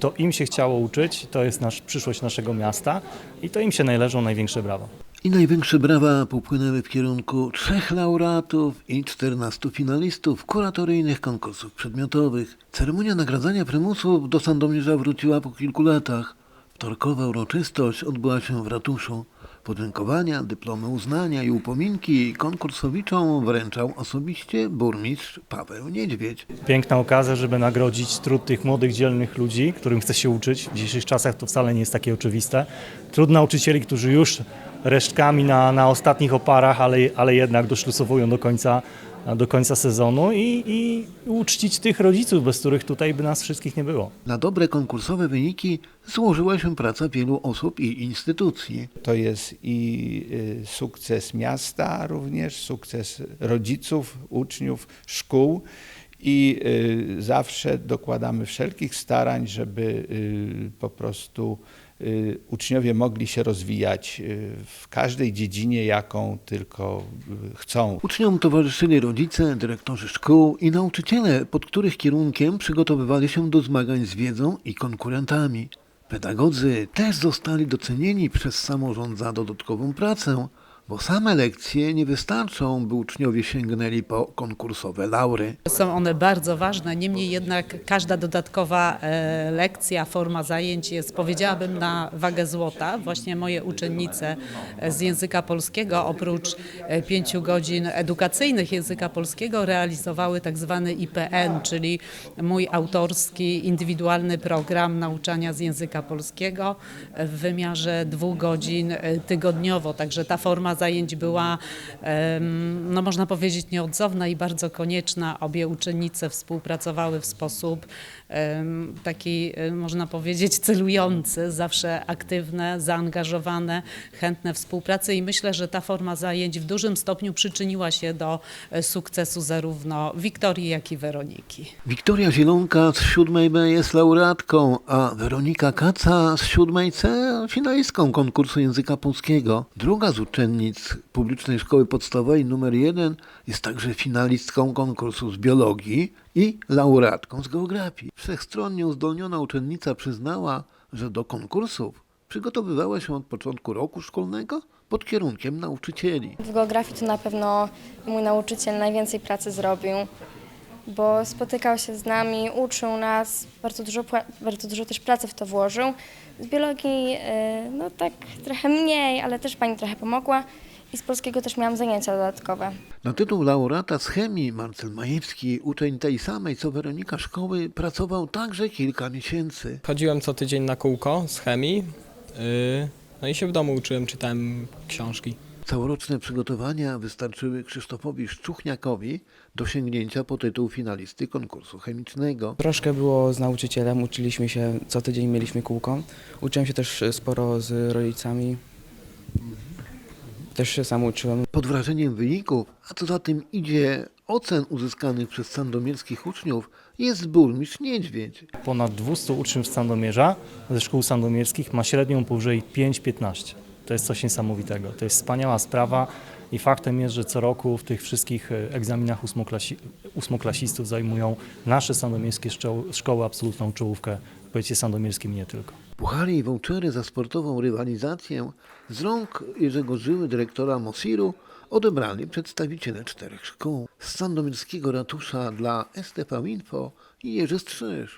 to im się chciało uczyć, to jest nasz, przyszłość naszego miasta i to im się należą największe brawa. I największe brawa popłynęły w kierunku trzech laureatów i 14 finalistów kuratoryjnych konkursów przedmiotowych. Ceremonia nagradzania prymusów do Sandomierza wróciła po kilku latach. Wtorkowa uroczystość odbyła się w ratuszu. Podziękowania, dyplomy uznania i upominki konkursowiczom wręczał osobiście burmistrz Paweł Niedźwiedź. Piękna okazja, żeby nagrodzić trud tych młodych, dzielnych ludzi, którym chce się uczyć. W dzisiejszych czasach to wcale nie jest takie oczywiste. Trud nauczycieli, którzy już resztkami na, na ostatnich oparach, ale, ale jednak doszlusowują do końca, do końca sezonu i, i uczcić tych rodziców, bez których tutaj by nas wszystkich nie było. Na dobre konkursowe wyniki złożyła się praca wielu osób i instytucji. To jest i y, sukces miasta, również sukces rodziców, uczniów, szkół. I y, zawsze dokładamy wszelkich starań, żeby y, po prostu uczniowie mogli się rozwijać y, w każdej dziedzinie, jaką tylko y, chcą. Uczniom towarzyszyli rodzice, dyrektorzy szkół i nauczyciele, pod których kierunkiem przygotowywali się do zmagań z wiedzą i konkurentami. Pedagodzy też zostali docenieni przez samorząd za dodatkową pracę, bo same lekcje nie wystarczą, by uczniowie sięgnęli po konkursowe laury. Są one bardzo ważne, niemniej jednak każda dodatkowa e, lekcja, forma zajęć jest, powiedziałabym, na wagę złota. Właśnie moje uczennice e, z języka polskiego, oprócz e, pięciu godzin edukacyjnych języka polskiego, realizowały tak zwany IPN, czyli mój autorski, indywidualny program nauczania z języka polskiego w wymiarze dwóch godzin tygodniowo. Także ta forma zajęć była, no można powiedzieć, nieodzowna i bardzo konieczna. Obie uczennice współpracowały w sposób taki, e, można powiedzieć, celujący, zawsze aktywne, zaangażowane, chętne współpracy i myślę, że ta forma zajęć w dużym stopniu przyczyniła się do e, sukcesu zarówno Wiktorii, jak i Weroniki. Wiktoria Zielonka z siódmej B jest laureatką, a Weronika Kaca z siódmej C finalistką konkursu języka polskiego. Druga z uczennic publicznej szkoły podstawowej numer jeden jest także finalistką konkursu z biologii i laureatką z geografii. Wszechstronnie uzdolniona uczennica przyznała, że do konkursów przygotowywała się od początku roku szkolnego pod kierunkiem nauczycieli. W geografii to na pewno mój nauczyciel najwięcej pracy zrobił, bo spotykał się z nami, uczył nas, bardzo dużo, bardzo dużo też pracy w to włożył. Z biologii y, no tak trochę mniej, ale też pani trochę pomogła i z polskiego też miałam zajęcia dodatkowe. Na tytuł laureata z chemii Marcel Majewski, uczeń tej samej co Weronika szkoły, pracował także kilka miesięcy. Chodziłem co tydzień na kółko z chemii. Yy, no i się w domu uczyłem, czytałem książki. Całoroczne przygotowania wystarczyły Krzysztofowi Szczuchniakowi do sięgnięcia po tytuł finalisty konkursu chemicznego. Troszkę było z nauczycielem, uczyliśmy się, co tydzień mieliśmy kółko. Uczyłem się też sporo z rodzicami. Też się sam uczyłem. Pod wrażeniem wyników, a co za tym idzie ocen uzyskanych przez sandomierskich uczniów, jest burmistrz Niedźwiedź. Ponad 200 uczniów z Sandomierza, ze szkół sandomierskich, ma średnią powyżej 5-15. To jest coś niesamowitego. To jest wspaniała sprawa i faktem jest, że co roku w tych wszystkich e, egzaminach ósmoklasi, ósmoklasistów zajmują nasze sandomierskie szkoły, absolutną czołówkę w powiecie sandomierskim i nie tylko. Puchary i vouchery za sportową rywalizację z rąk Jerzego Żyły, dyrektora Mosiru, odebrali przedstawiciele czterech szkół. Z sandomierskiego ratusza dla STV Info i Jerzy Strzyż.